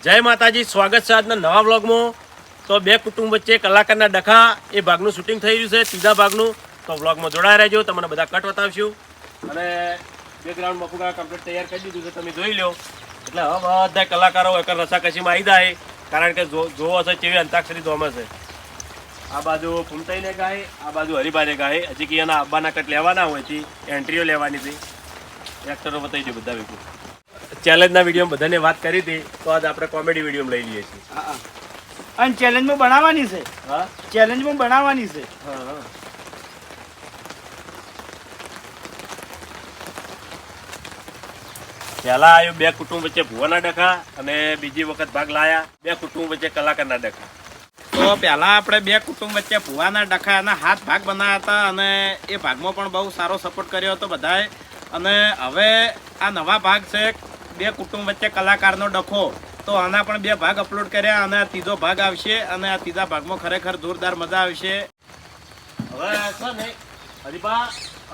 જય માતાજી, સ્વાગત છે આજના નવા વ્લોગમાં. તો બે કુટુંબ વચ્ચે કલાકારના ડખા, એ ભાગનું શૂટિંગ થઈ રહ્યું છે, ત્રીજા ભાગનું. તો વ્લોગમાં જોડાયા રહેજો, તમને બધા કટ બતાવશું. અને બેકગ્રાઉન્ડ મફુકા કમ્પ્લીટ તૈયાર કરી દીધું છે, તમે જોઈ લો એટલે હવે બધા કલાકારો એક રસાકસીમાં આવી જાય, કારણ કે જોવો છે કેવી અંતાક્ષરી ધોમે છે. આ બાજુ ફૂમતાઈને ગાય, આ બાજુ હરિભાઈને ગાય. હજી કે એના અબ્બાના કટ લેવાના હોય એન્ટ્રીઓ લેવાની હતી એક્ટરો બતાવી દો બધા ભેગું. ચેલેન્જના વીડિયો બધાને વાત કરી હતી તો આજ આપણે કોમેડી વીડિયો લઈ લઈએ છીએ. અને ચેલેન્જમાં બનાવવાની છે. હા? ચેલેન્જમાં બનાવવાની છે. હા. પહેલા આવ્યું બે કુટુંબ વચ્ચે ભુવાના ડખા અને બીજી વખત ભાગ લાયા. બે કુટુંબ વચ્ચે કલાકારના ડખા. તો પહેલા આપણે બે કુટુંબ વચ્ચે ભુવાના ડખાના હાથ ભાગ બનાવ્યા હતા અને એ ભાગમાં પણ બહુ સારો સપોર્ટ કર્યો હતો બધાએ. અને હવે આ નવા ભાગ છે બે કુટુંબ વચ્ચે કલાકારનો ડખો. તો આના પણ બે ભાગ અપલોડ કર્યા અને આ ત્રીજો ભાગ આવશે અને આ ત્રીજા ભાગમાં ખરેખર જોરદાર મજા આવશે. હવે છે ને હરિભા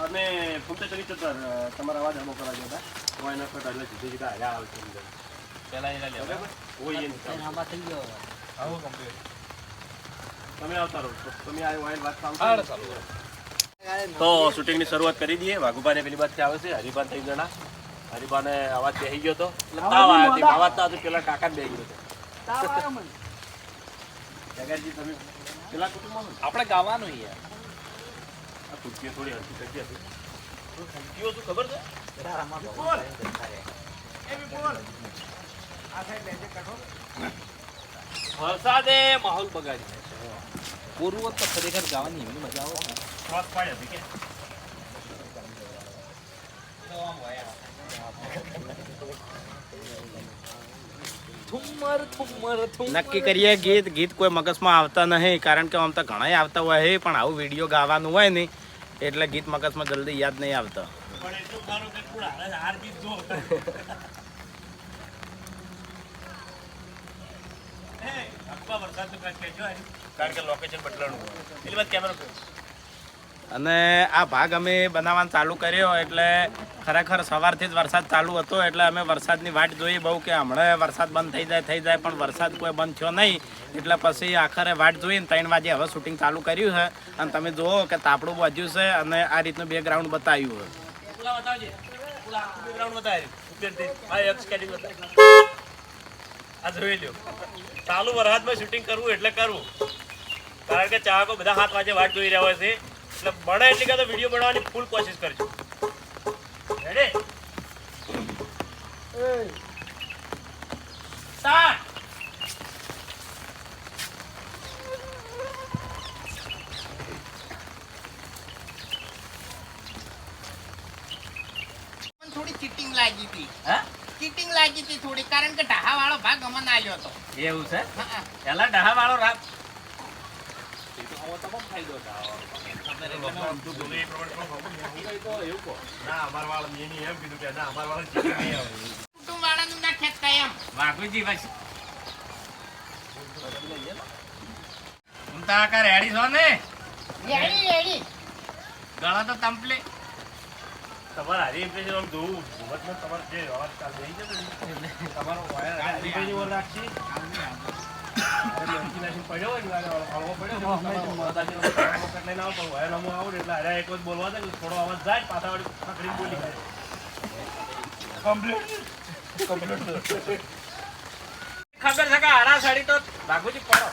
અને ફૂમતે ચતર તમારા અવાજ અમો કરવા જતા હું એના પર એટલે સીધી સીધા હાલ્યા આવશે અંદર. પહેલા એના લે બરાબર? હોય એ નહીં આવો complete. તમે આવતા રહો. તમે આ વાઇલ વાત સાંભળો. તો શૂટિંગની શરૂઆત કરી દઈએ. વાઘુબાને પેલી બાજુથી આવે છે હરિભાન ત્રણ જણા. હરિભાને અવાજ બેસી ગયો હતો એટલે તાવ આવ્યો હતો. અવાજ તો પેલા કાકાને બેસી ગયો હતો. જગાજી તમે પેલા કુટુંબ આપણે ગાવાનું યાર આ થોડી હલકી થઈ હતી ખુરશીઓ શું ખબર છે? વરસાદે માહોલ બગાડી પૂર્વ તો ખરેખર ગાવાની એમની મજા આવે. નક્કી કરીએ ગીત ગીત કોઈ મગજમાં આવતા નહીં કારણ કે આમ તો ઘણા આવતા હોય છે પણ આવું વીડિયો ગાવાનું હોય ને એટલે ગીત મગજમાં જલ્દી યાદ નહીં આવતા. અને આ ભાગ અમે બનાવવાનું ચાલુ કર્યો એટલે ખરેખર સવારથી જ વરસાદ ચાલુ હતો એટલે અમે વરસાદની વાટ જોઈ બહુ કે હમણાં વરસાદ બંધ થઈ જાય થઈ જાય, પણ વરસાદ કોઈ બંધ થયો નહીં. એટલે પછી આખરે વાટ જોઈને ત્રણ વાગે હવે શૂટિંગ ચાલુ કર્યું છે. અને તમે જુઓ કે તાપડું બાજ્યું છે અને આ રીતનું બેકગ્રાઉન્ડ બતાવ્યું લ્યો. ચાલુ વરસાદમાં શૂટિંગ કરવું એટલે કરવું. કારણ કે ચાહકો બધા સાત વાગે વાટ જોઈ રહ્યા હોય છે. એટલે બને એટલી કાં વીડિયો બનાવવાની ફૂલ કોશિશ કરજો રેડી થોડી ચીટિંગ લાગી હતી. હા? ચીટિંગ લાગી હતી થોડી કારણ કે ઢાહા વાળો ભાગ અમને આવ્યો હતો. એવું છે? પેલા ડહા વાળો રાત કીધું કે ના ખેંચતા એમ? વાઘુજી બસ. ઉમતા કા રેડી છો ને? રેડી રેડી ગળા તો તંપલે તમારે હારી ઇમ્પ્રેશન દો જોવું. ભૂમતમાં તમારે જે અવાજ ચાલ રહી જતો તમારો વાયર હારી ઓર રાખશી. અરે લેન્કી નાખીને પડ્યો ને ને એટલે હારે એક વખત બોલવા દે થોડો અવાજ જાય પાછા વાળી પકડીને બોલી કમ્પ્લીટ ખબર છે કે હારા સાડી તો બાગુજી પડો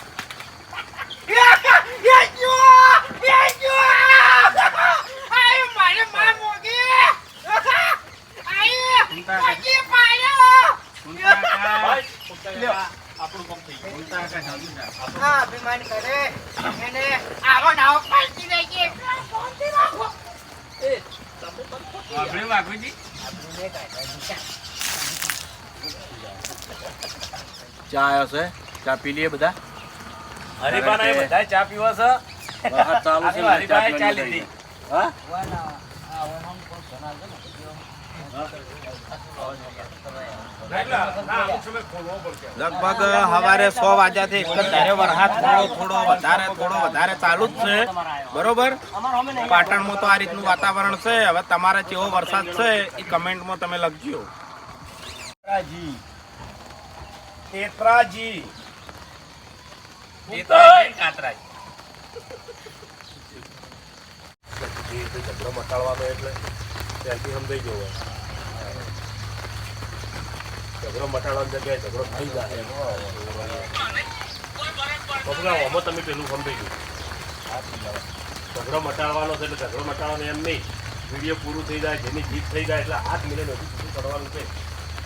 આપણું કામ થઈ ગયું અભિમાન કરે એને આવો નાવો પાલતી રહી ગઈ આપણે વાઘુજી ચા આવ્યો છે? ચા પી લઈએ બધા? હરિભાના બધા ચા પીવા છે. વરસાદ ચાલુ છે ચા લીધી હા? લગભગ સવારે સો વાગ્યાથી એક જ ધારે વરસાદ થોડો થોડો વધારે થોડો વધારે ચાલુ જ છે. બરોબર? પાટણમાં તો આ રીતનું વાતાવરણ છે. હવે તમારે કેવો વરસાદ છે એ કમેન્ટમાં તમે લખજો. નેત્રાજી. કાતરાજ ઝઘડો મટાડવાનો એટલે ત્યારથી સમજાઈ ઝઘડો મટાડવાની જગ્યાએ ઝઘડો થઈ જાય પકડા આમાં તમે પેલું સમજાઈ ગયું ઝઘડો મટાડવાનો છે એટલે ઝઘડો મટાડવાનો એમ નહીં. વીડિયો પૂરું થઈ જાય જેની જીત થઈ જાય એટલે હાથ મિલે નથી પૂરું કરવાનું છે.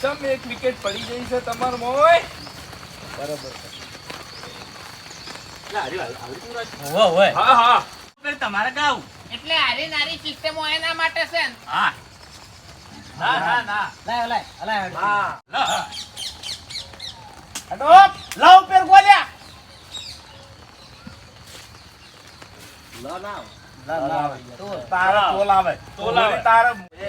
તમે એક વિકેટ પડી ગઈ છે તમાર મોય. હા હા. એટલે તમારે ગાવ. એટલે આરી નારી સિસ્ટમ હોય એના માટે છે હા. ના ના ના. હટો લાવ પેર ગોલ્યા તારા. તારા એમ આપણે ગાયું. દેશ જ લેવું ના. ને પર આવે. તોલ છે. જેવા છે એવું આવે એ આ તો મારા વર્ષે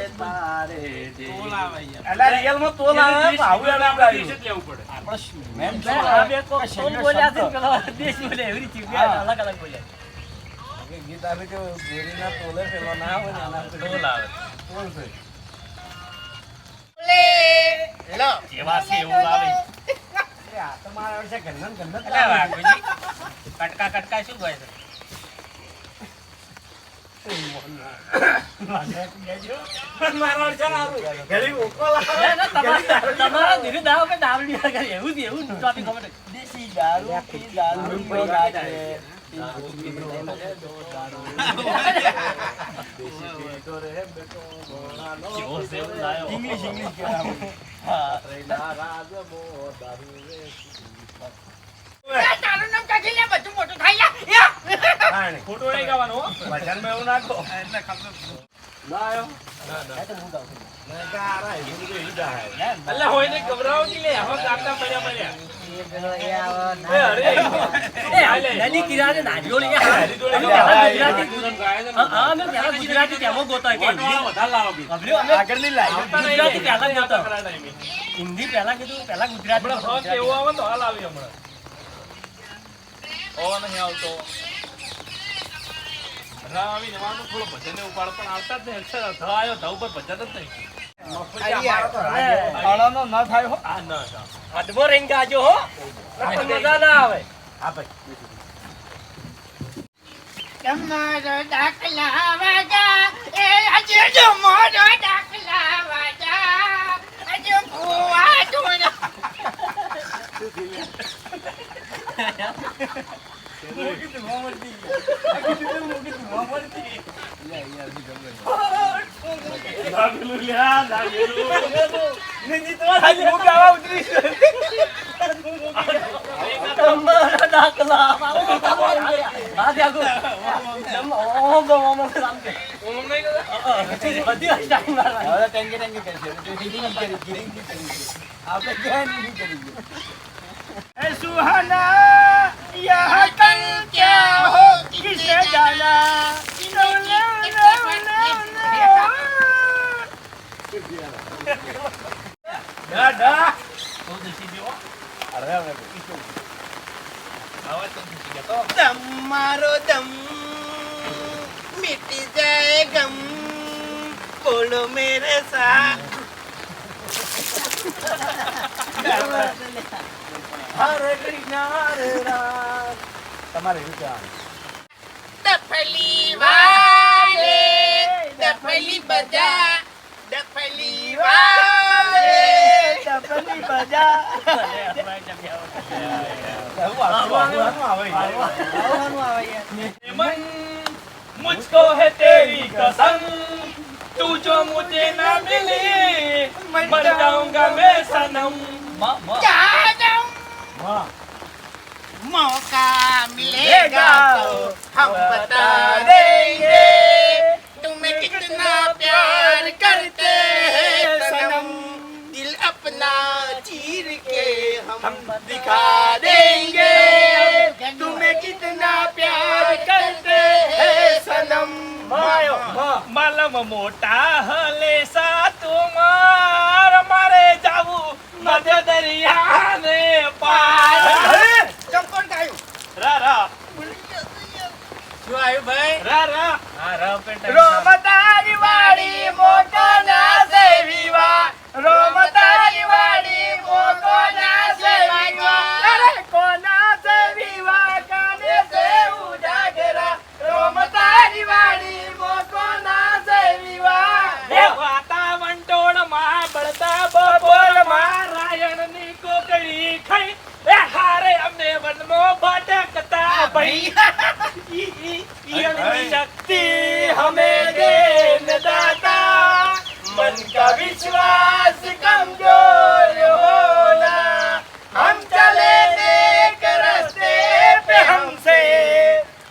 કટકા કટકા શું હોય છે મારા વર્ષે ના આવે. ઘડી ઉકો લાવે. તમારા ધીરે દાવ કે દાવડી વગર એવું એવું ટોપિક ખબર દેશી દારૂ પી દારૂ ઇંગ્લિશ ઇંગ્લિશ તારું નામ કાઢી લે, બધું મોટું થઈ લે. યા. હાણે. ખોટું નહીં ગાવાનું હો. ભજનમાં એવું નાખો. ના આવ્યો મેં કહ્યું, આ રહ્યા, એવું બધું ઈ જાય. એટલે હોય ને ગભરાવો નહીં લે હવે કાપતા પડ્યા પડ્યા લઈને હા. હારી જોડે અમે પહેલા ગુજરાતી- ને. તેમાં ગોતા ગુજરાતી. પહેલા ગોતો. હિન્દી પહેલા કીધું પહેલા ગુજરાતી. એવું આવે ને તો હાલ આવી હમણાં ઓ નહીં આવતો રાહ આવી જવાનું થોડો ભજન ઉપાડ. પણ આવતા જ નહીં અક્ષર આવ્યો ધ ઉપર ભજન જ નહીં. ના થાય હો. આ ના ના. રહીને ગાજો હો. મજા ના આવે. હા ભાઈ. તમારો દાખલા વાજા, એ હજુ જો મોરો દાખલા વાજા, હજુ ભૂવા ધૂળ. લાગેલું લ્યા, લાગેલું. તમારા દાખલા હા ત્યાં ઓમ ઓમ ઓમ આમ કે ઓમ નહીં કરતા? બધી એ સુહાના યહ કલ ક્યા હો કિસે જાના ડા ડા તમારો દમ મિટી જાય ગમ બોલો મેરે સા હરે કૃષ્ણ હરે રામ તમારે એવું કહેવાનું. ડફલી વાલે, ડફલી બજા, ડફલી વાલે. ચપલી બજા આવું આવવાનું આવે मन मुझको है तेरी कसम तू जो मुझे ना मिले मर जाऊंगा मैं सनम જાદમ. હા मौका मिलेगा तो हम बता देंगे तुम्हें कितना प्यार करते हैं सनम दिल अपना चीर के हम दिखा देंगे तुम्हें कितना प्यार करते हैं सनम मालम मोटा है विश्वास कमजोर होना हम चले नेक रास्ते पे हमसे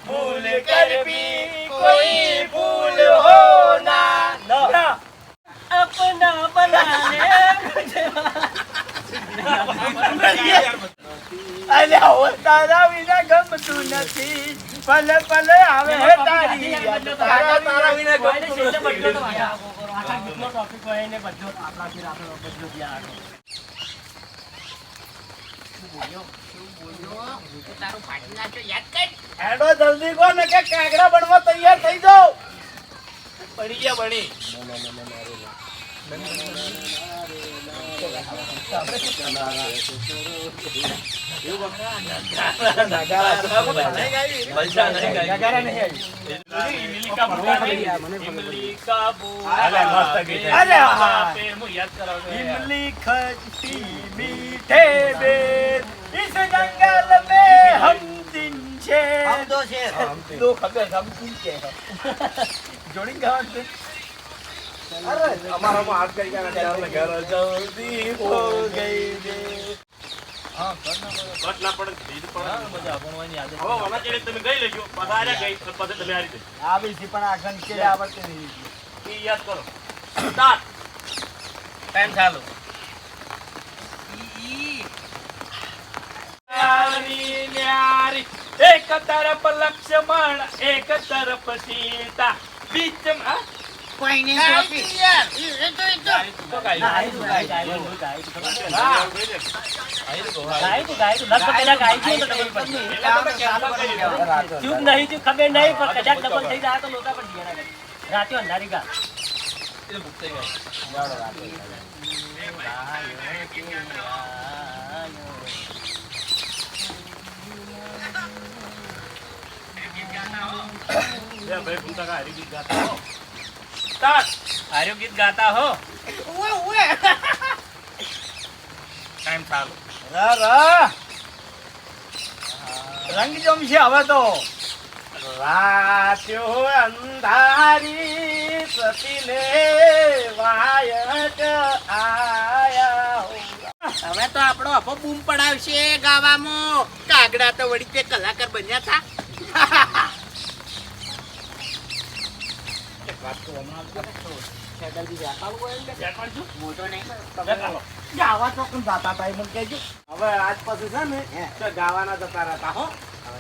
भूल कर भी कोई भूल होना अपना बनाने અરે હવે તારા વિના ગમતું નથી પલ પલે આવે તારી તારા તારા વિના ગમતું નથી તારું ફાટી નાખ્યો યાદ કર હેડો જલ્દી કો ને કે કાગડા બનવા તૈયાર થઈ જાઓ બની ગયા બની હા इमली खट्टी मीठे बेर इस जंगल में हम दिन छे हम दो शेर हैं। दो खबर हम तीन के हैं जोड़ी गांव અમારામાં હાથ એક તરફ લક્ષ્મણ એક તરફ સીતા. બીચમાં કોઈને સોંપી યાર. એ તો એ તો. ગાય તો ગાય. ગાય તો ગાય તો. ગાય તો ગાય તો. લગભગ કદાચ ગાય છે તો ખબર પડશે ચૂપ નહીં ચૂપ ખબર નહીં પણ કદાચ ડબલ થઈ જાય તો લોટા રાતે અંધારી ગા. કા હરી ગીત ગાતા હો. આર્યો ગીત ગાતા હો. ઉવે ઉવે. ટાઈમ ચાલુ. રા રા. રંગ જમશે હવે તો. રાત્યો અંધારી સતીને વાયટ આયા હવે તો આપણો અફો બૂમ પડાવશે ગાવામાં. કાગડા તો વળી તે કલાકાર બન્યા હતા ગાવા તો જાતા હતા એ કહેજો. હવે આજ પછી છે ને તો ગાવાના જતા રહેતા હો.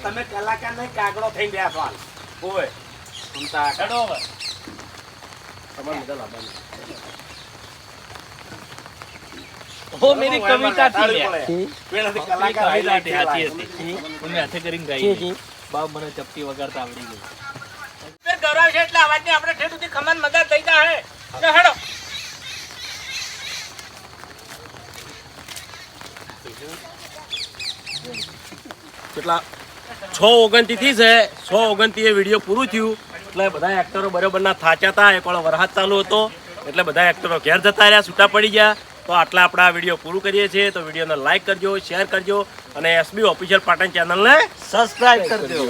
તમે કલાકાર નહીં કાગડો થઈ ગયા છો હાલ. હોય. સુનતા હેડો હવે. તમારે મજા લાવવાની સાચી છે. હાથે કરીને ગાઈ બાપ મને ચપટી વગાડતા આવડી ગઈ. ગૌરવ એટલે અવાજની આપણે ઠેઠ સુધી ખમણ મદદ થઈ જાય હેડો. કેટલા? છ ઓગણતી થી છે. છ ઓગણતી એ વીડિયો પૂરું થયું. એટલે બધા એક્ટરો બરોબરના થાચા હતા એક વાળો વરસાદ ચાલુ હતો. એટલે બધા એક્ટરો ઘેર જતા રહ્યા, છૂટા પડી ગયા. તો આટલા આપણે વીડિયો પૂરું કરીએ છીએ. તો વિડીયોને લાઇક કરજો શેર કરજો અને એસબી ઓફિશિયલ પાટણ ચેનલને સબસ્ક્રાઇબ કરજો.